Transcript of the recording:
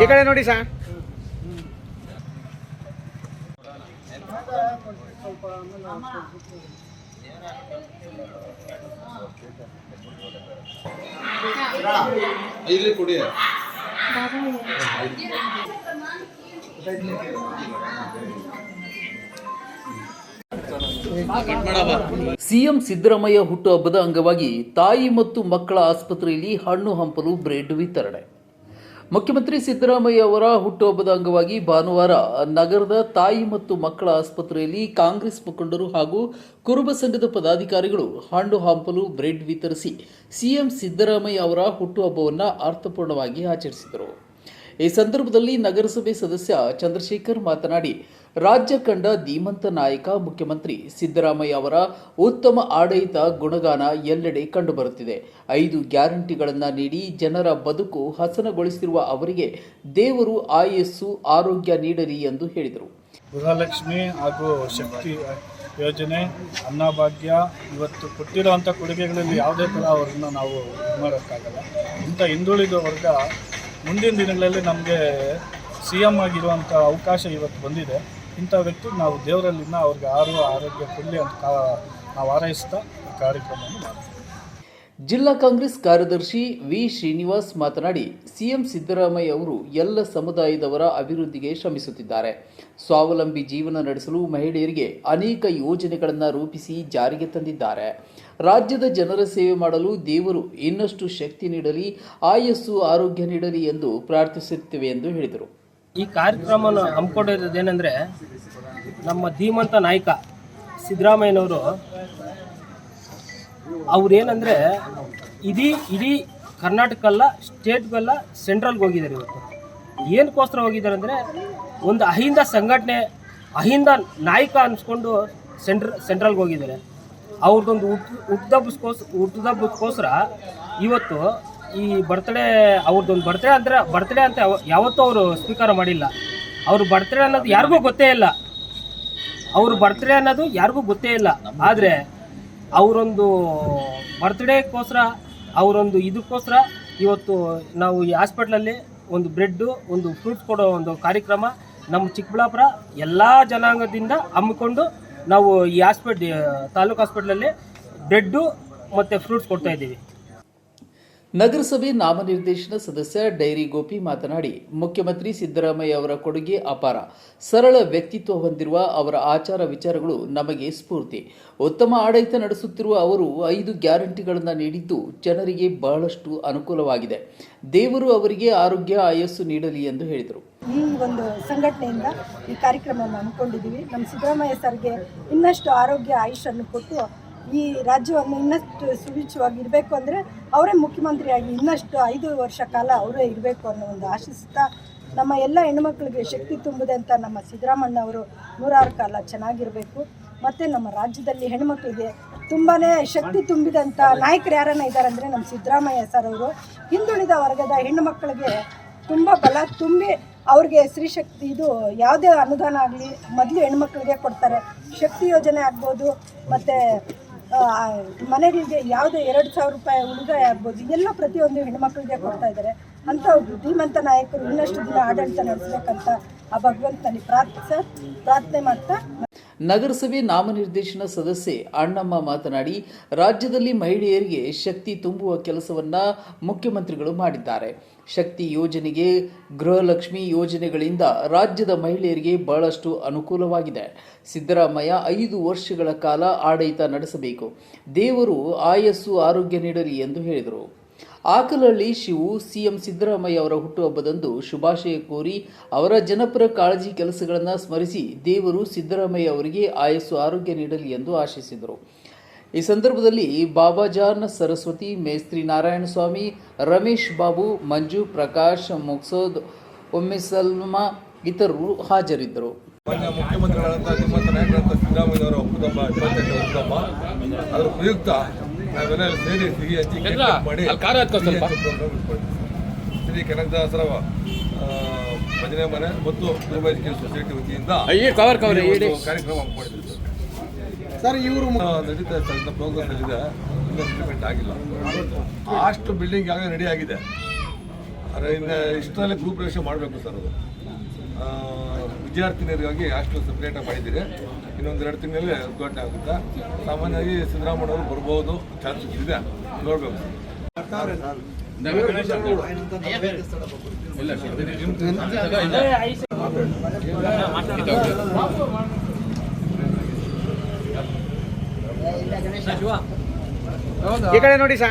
ಈ ಕಡೆ ನೋಡಿ ಸಾ ಇಲ್ಲಿ ಕೊಡಿ ಸಿಎಂ ಸಿದ್ದರಾಮಯ್ಯ ಹುಟ್ಟುಹಬ್ಬದ ಅಂಗವಾಗಿ ತಾಯಿ ಮತ್ತು ಮಕ್ಕಳ ಆಸ್ಪತ್ರೆಯಲ್ಲಿ ಹಣ್ಣು ಹಂಪಲು ಬ್ರೆಡ್ ವಿತರಣೆ. ಮುಖ್ಯಮಂತ್ರಿ ಸಿದ್ದರಾಮಯ್ಯ ಅವರ ಹುಟ್ಟುಹಬ್ಬದ ಅಂಗವಾಗಿ ಭಾನುವಾರ ನಗರದ ತಾಯಿ ಮತ್ತು ಮಕ್ಕಳ ಆಸ್ಪತ್ರೆಯಲ್ಲಿ ಕಾಂಗ್ರೆಸ್ ಮುಖಂಡರು ಹಾಗೂ ಕುರುಬ ಸಂಘದ ಪದಾಧಿಕಾರಿಗಳು ಹಣ್ಣು ಹಂಪಲು ಬ್ರೆಡ್ ವಿತರಿಸಿ ಸಿಎಂ ಸಿದ್ದರಾಮಯ್ಯ ಅವರ ಹುಟ್ಟುಹಬ್ಬವನ್ನು ಅರ್ಥಪೂರ್ಣವಾಗಿ ಆಚರಿಸಿದರು. ಈ ಸಂದರ್ಭದಲ್ಲಿ ನಗರಸಭೆ ಸದಸ್ಯ ಚಂದ್ರಶೇಖರ್ ಮಾತನಾಡಿ, ರಾಜ್ಯ ಕಂಡ ಧೀಮಂತ ನಾಯಕ, ಮುಖ್ಯಮಂತ್ರಿ ಸಿದ್ದರಾಮಯ್ಯ ಅವರ ಉತ್ತಮ ಆಡಳಿತ ಗುಣಗಾನ ಎಲ್ಲೆಡೆ ಕಂಡುಬರುತ್ತಿದೆ. ಐದು ಗ್ಯಾರಂಟಿಗಳನ್ನು ನೀಡಿ ಜನರ ಬದುಕು ಹಸನಗೊಳಿಸಿರುವ ಅವರಿಗೆ ದೇವರು ಆಯಸ್ಸು, ಆರೋಗ್ಯ ನೀಡಲಿ ಎಂದು ಹೇಳಿದರು. ಗೃಹಲಕ್ಷ್ಮಿ ಹಾಗೂ ಶಕ್ತಿ ಯೋಜನೆ ಅನ್ನಭಾಗ್ಯ ಇವತ್ತು ಕೊಟ್ಟಿರುವಂಥ ಕೊಡುಗೆಗಳಲ್ಲಿ ಯಾವುದೇ ಥರ ಅವ್ರನ್ನ ನಾವು ಮಾಡೋಕ್ಕಾಗಲ್ಲ. ಇಂಥ ಹಿಂದುಳಿದ ವರ್ಗ ಮುಂದಿನ ದಿನಗಳಲ್ಲಿ ನಮಗೆ ಸಿ ಎಂ ಆಗಿರುವಂಥ ಅವಕಾಶ ಇವತ್ತು ಬಂದಿದೆ. ಇಂಥ ವ್ಯಕ್ತಿ ನಾವು ದೇವರಲ್ಲಿನ ಅವ್ರಿಗೆ ಆರು ಆರೋಗ್ಯ ಕೊಡಲಿ ಅಂತ ನಾವು ಹಾರೈಸ್ತಾ ಕಾರ್ಯಕ್ರಮವನ್ನು ಮಾಡ್ತೀವಿ. ಜಿಲ್ಲಾ ಕಾಂಗ್ರೆಸ್ ಕಾರ್ಯದರ್ಶಿ ವಿ ಶ್ರೀನಿವಾಸ್ ಮಾತನಾಡಿ, ಸಿಎಂ ಸಿದ್ದರಾಮಯ್ಯ ಅವರು ಎಲ್ಲ ಸಮುದಾಯದವರ ಅಭಿವೃದ್ಧಿಗೆ ಶ್ರಮಿಸುತ್ತಿದ್ದಾರೆ. ಸ್ವಾವಲಂಬಿ ಜೀವನ ನಡೆಸಲು ಮಹಿಳೆಯರಿಗೆ ಅನೇಕ ಯೋಜನೆಗಳನ್ನು ರೂಪಿಸಿ ಜಾರಿಗೆ ತಂದಿದ್ದಾರೆ. ರಾಜ್ಯದ ಜನರ ಸೇವೆ ಮಾಡಲು ದೇವರು ಇನ್ನಷ್ಟು ಶಕ್ತಿ ನೀಡಲಿ, ಆಯಸ್ಸು ಆರೋಗ್ಯ ನೀಡಲಿ ಎಂದು ಪ್ರಾರ್ಥಿಸುತ್ತೇವೆ ಎಂದು ಹೇಳಿದರು. ಈ ಕಾರ್ಯಕ್ರಮನ ಹಮ್ಮಿಕೊಂಡಿರೋದೇನೆಂದರೆ, ನಮ್ಮ ಧೀಮಂತ ನಾಯಕ ಸಿದ್ದರಾಮಯ್ಯನವರು ಅವ್ರೇನಂದರೆ ಇಡೀ ಇಡೀ ಕರ್ನಾಟಕ ಸ್ಟೇಟ್ಗೆಲ್ಲ ಸೆಂಟ್ರಲ್ಗೆ ಹೋಗಿದ್ದಾರೆ ಇವತ್ತು. ಏನಕ್ಕೋಸ್ಕರ ಹೋಗಿದ್ದಾರೆ ಅಂದರೆ ಒಂದು ಅಹಿಂದ ಸಂಘಟನೆ, ಅಹಿಂದ ನಾಯಕ ಅನ್ಸ್ಕೊಂಡು ಸೆಂಟ್ರ್, ಸೆಂಟ್ರಲ್ಗೆ ಹೋಗಿದ್ದಾರೆ. ಅವ್ರದ್ದೊಂದು ಹುಟ್ಟು ಹುಟ್ಟದಬ್ಬಸ್ಕೋಸ್ ಹುಟ್ಟದಬ್ಬಕ್ಕೋಸ್ಕರ ಇವತ್ತು ಈ ಬರ್ತ್ಡೇ ಅವ್ರದ್ದೊಂದು ಬರ್ತ್ಡೇ ಅಂದರೆ, ಬರ್ತ್ಡೇ ಅಂತ ಯಾವ- ಯಾವತ್ತೂ ಅವರು ಸ್ವೀಕಾರ ಮಾಡಿಲ್ಲ. ಅವ್ರ ಬರ್ತ್ಡೇ ಅನ್ನೋದು ಯಾರಿಗೂ ಗೊತ್ತೇ ಇಲ್ಲ. ಅವ್ರ ಬರ್ತ್ಡೇ ಅನ್ನೋದು ಯಾರಿಗೂ ಗೊತ್ತೇ ಇಲ್ಲ. ಆದರೆ ಅವರೊಂದು ಬರ್ತ್ಡೇಗೋಸ್ಕರ ಅವರೊಂದು ಇದಕ್ಕೋಸ್ಕರ ಇವತ್ತು ನಾವು ಈ ಹಾಸ್ಪಿಟ್ಲಲ್ಲಿ ಒಂದು ಬ್ರೆಡ್ಡು, ಒಂದು ಫ್ರೂಟ್ಸ್ ಕೊಡೋ ಒಂದು ಕಾರ್ಯಕ್ರಮ ನಮ್ಮ ಚಿಕ್ಕಬಳ್ಳಾಪುರ ಎಲ್ಲ ಜನಾಂಗದಿಂದ ಹಮ್ಮಿಕೊಂಡು ನಾವು ಈ ಹಾಸ್ಪಿಟ್ ತಾಲೂಕು ಹಾಸ್ಪಿಟ್ಲಲ್ಲಿ ಬ್ರೆಡ್ಡು ಮತ್ತು ಫ್ರೂಟ್ಸ್ ಕೊಡ್ತಾ ಇದ್ದೀವಿ. ನಗರಸಭೆ ನಾಮನಿರ್ದೇಶನ ಸದಸ್ಯ ಡೈರಿ ಗೋಪಿ ಮಾತನಾಡಿ, ಮುಖ್ಯಮಂತ್ರಿ ಸಿದ್ದರಾಮಯ್ಯ ಅವರ ಕೊಡುಗೆ ಅಪಾರ. ಸರಳ ವ್ಯಕ್ತಿತ್ವ ಹೊಂದಿರುವ ಅವರ ಆಚಾರ ವಿಚಾರಗಳು ನಮಗೆ ಸ್ಫೂರ್ತಿ. ಉತ್ತಮ ಆಡಳಿತ ನಡೆಸುತ್ತಿರುವ ಅವರು ಐದು ಗ್ಯಾರಂಟಿಗಳನ್ನು ನೀಡಿದ್ದು ಜನರಿಗೆ ಬಹಳಷ್ಟು ಅನುಕೂಲವಾಗಿದೆ. ದೇವರು ಅವರಿಗೆ ಆರೋಗ್ಯ, ಆಯಸ್ಸು ನೀಡಲಿ ಎಂದು ಹೇಳಿದರು. ಈ ಒಂದು ಸಂಘಟನೆಯಿಂದ ಈ ಕಾರ್ಯಕ್ರಮವನ್ನು ಹಮ್ಮಿಕೊಂಡಿದ್ದೀವಿ. ನಮ್ಮ ಸಿದ್ದರಾಮಯ್ಯ ಸರ್ಗೆ ಇನ್ನಷ್ಟು ಆರೋಗ್ಯ ಆಯುಷನ್ನು ಕೊಟ್ಟು ಈ ರಾಜ್ಯವನ್ನು ಇನ್ನಷ್ಟು ಸುಭಿಕ್ಷವಾಗಿ ಇರಬೇಕು ಅಂದರೆ ಅವರೇ ಮುಖ್ಯಮಂತ್ರಿಯಾಗಿ ಇನ್ನಷ್ಟು ಐದು ವರ್ಷ ಕಾಲ ಅವರೇ ಇರಬೇಕು ಅನ್ನೋ ಒಂದು ಆಶಿಸ್ತಾ ನಮ್ಮ ಎಲ್ಲ ಹೆಣ್ಮಕ್ಳಿಗೆ ಶಕ್ತಿ ತುಂಬುದಂತ ನಮ್ಮ ಸಿದ್ದರಾಮಣ್ಣ ಅವರು ನೂರಾರು ಕಾಲ ಚೆನ್ನಾಗಿರಬೇಕು. ಮತ್ತು ನಮ್ಮ ರಾಜ್ಯದಲ್ಲಿ ಹೆಣ್ಮಕ್ಳಿಗೆ ತುಂಬಾ ಶಕ್ತಿ ತುಂಬಿದಂಥ ನಾಯಕರು ಯಾರನ್ನ ಇದ್ದಾರೆ ಅಂದರೆ ನಮ್ಮ ಸಿದ್ದರಾಮಯ್ಯ ಸರ್ ಅವರು. ಹಿಂದುಳಿದ ವರ್ಗದ ಹೆಣ್ಣುಮಕ್ಕಳಿಗೆ ತುಂಬ ಬಲ ತುಂಬಿ ಅವ್ರಿಗೆ ಸ್ತ್ರೀಶಕ್ತಿ ಇದು ಯಾವುದೇ ಅನುದಾನ ಆಗಲಿ ಮೊದಲು ಹೆಣ್ಮಕ್ಳಿಗೆ ಕೊಡ್ತಾರೆ. ಶಕ್ತಿ ಯೋಜನೆ ಆಗ್ಬೋದು, ಮತ್ತು ಮನೆಗಳಿಗೆ ಯಾವುದೇ ಎರಡು ಸಾವಿರ ರೂಪಾಯಿ ಉಳಿತಾಯ ಆಗ್ಬೋದು. ಎಲ್ಲ ಪ್ರತಿಯೊಂದು ಹೆಣ್ಮಕ್ಳಿಗೆ ಕೊಡ್ತಾ ಇದ್ದಾರೆ. ಅಂಥ ಧೀಮಂತ ನಾಯಕರು ಇನ್ನಷ್ಟು ದಿನ ಆಡಳಿತ ನಡೆಸಬೇಕಂತ ಆ ಭಗವಂತನಲ್ಲಿ ಪ್ರಾರ್ಥಿಸ ಪ್ರಾರ್ಥನೆ ಮಾಡ್ತಾ ನಗರಸಭೆ ನಾಮನಿರ್ದೇಶನ ಸದಸ್ಯೆ ಅಣ್ಣಮ್ಮ ಮಾತನಾಡಿ, ರಾಜ್ಯದಲ್ಲಿ ಮಹಿಳೆಯರಿಗೆ ಶಕ್ತಿ ತುಂಬುವ ಕೆಲಸವನ್ನ ಮುಖ್ಯಮಂತ್ರಿಗಳು ಮಾಡಿದ್ದಾರೆ. ಶಕ್ತಿ ಯೋಜನೆಗೆ, ಗೃಹಲಕ್ಷ್ಮಿ ಯೋಜನೆಗಳಿಂದ ರಾಜ್ಯದ ಮಹಿಳೆಯರಿಗೆ ಬಹಳಷ್ಟು ಅನುಕೂಲವಾಗಿದೆ. ಸಿದ್ದರಾಮಯ್ಯ ಐದು ವರ್ಷಗಳ ಕಾಲ ಆಡಳಿತ ನಡೆಸಬೇಕು. ದೇವರು ಆಯಸ್ಸು, ಆರೋಗ್ಯ ನೀಡಲಿ ಎಂದು ಹೇಳಿದರು. ಆಕಲಹಳ್ಳಿ ಶಿವು ಸಿಎಂ ಸಿದ್ದರಾಮಯ್ಯ ಅವರ ಹುಟ್ಟುಹಬ್ಬದಂದು ಶುಭಾಶಯ ಕೋರಿ ಅವರ ಜನಪರ ಕಾಳಜಿ ಕೆಲಸಗಳನ್ನು ಸ್ಮರಿಸಿ ದೇವರು ಸಿದ್ದರಾಮಯ್ಯ ಅವರಿಗೆ ಆಯಸ್ಸು ಆರೋಗ್ಯ ನೀಡಲಿ ಎಂದು ಆಶಿಸಿದರು. ಈ ಸಂದರ್ಭದಲ್ಲಿ ಬಾಬಾಜಾನ್ ಸರಸ್ವತಿ, ಮೇಸ್ತ್ರಿ ನಾರಾಯಣಸ್ವಾಮಿ ರಮೇಶ್ ಬಾಬು, ಮಂಜು ಪ್ರಕಾಶ್ ಮುಕ್ಸೋದ್ ಒಮ್ಮೆಸಲ್ಮಾ ಇತರರು ಹಾಜರಿದ್ದರು. ಮುಖ್ಯಮಂತ್ರಿಗಳಂತ ನಾಯಕರಂತ ಸಿದ್ದರಾಮಯ್ಯನವರ ಹುಟ್ಟುಹಬ್ಬ ಪ್ರಯುಕ್ತ ನಾವೆಲ್ಲ ಸೇರಿ ಸಿಹಿ ಹಂಚಿ ಕೇಕ್ ಕಟ್ ಮಾಡಿ ಸಿಹಿ ಹಂಚೋ ಪ್ರೋಗ್ರಾಮ್ ಇಟ್ಕೊಂಡಿದ್ವಿ. ಶ್ರೀ ಕನಕದಾಸರ ಆ, ಭಜನೆ ಮನೆ ಮತ್ತು ಸೊಸೈಟಿ ವತಿಯಿಂದ ಈ ಕವರ್ ಕವರ್ ಈ ಇಡಿ. ಒಂದು ಕಾರ್ಯಕ್ರಮ ಮಾಡಿದ್ರು ಸರ್ ಸರ್ ಇವರು ಆ, ನಡೀತಾ ಇದೆ ಪ್ರೋಗ್ರಾಮ್ ನಡೀಇದೆ ಇನ್ನೂ ಇಂಪ್ಲಿಮೆಂಟ್ ಆಗಿಲ್ಲ. ಅಷ್ಟು ಬಿಲ್ಡಿಂಗ್ ಯಾವಾಗ ರೆಡಿ ಆಗಿದೆ? ಆದರೆ ಇನ್ನು ಇಷ್ಟರಲ್ಲೇ ಗ್ರೂಪ್ ಪ್ರವೇಶ ಮಾಡಬೇಕು ಸರ್ ಅದು. ಆ, ವಿದ್ಯಾರ್ಥಿನಿಯರಿಗಾಗಿ ಹಾಸ್ಟೆಲ್ ಸಪ್ರೇಟಾಗಿ ಮಾಡಿದ್ದೀರಿ. ಇನ್ನೊಂದು ಎರಡು ತಿಂಗಳಲ್ಲಿ ಉದ್ಘಾಟನೆ ಆಗುತ್ತಾ? ಸಾಮಾನ್ಯವಾಗಿ ಸಿದ್ದರಾಮಯ್ಯ ಅವರು ಬರ್ಬೋದು ಚಾನ್ಸಸ್ ಇದೆ ನೋಡಬೇಕು. ಈ ಕಡೆ ನೋಡಿ ಸಾ.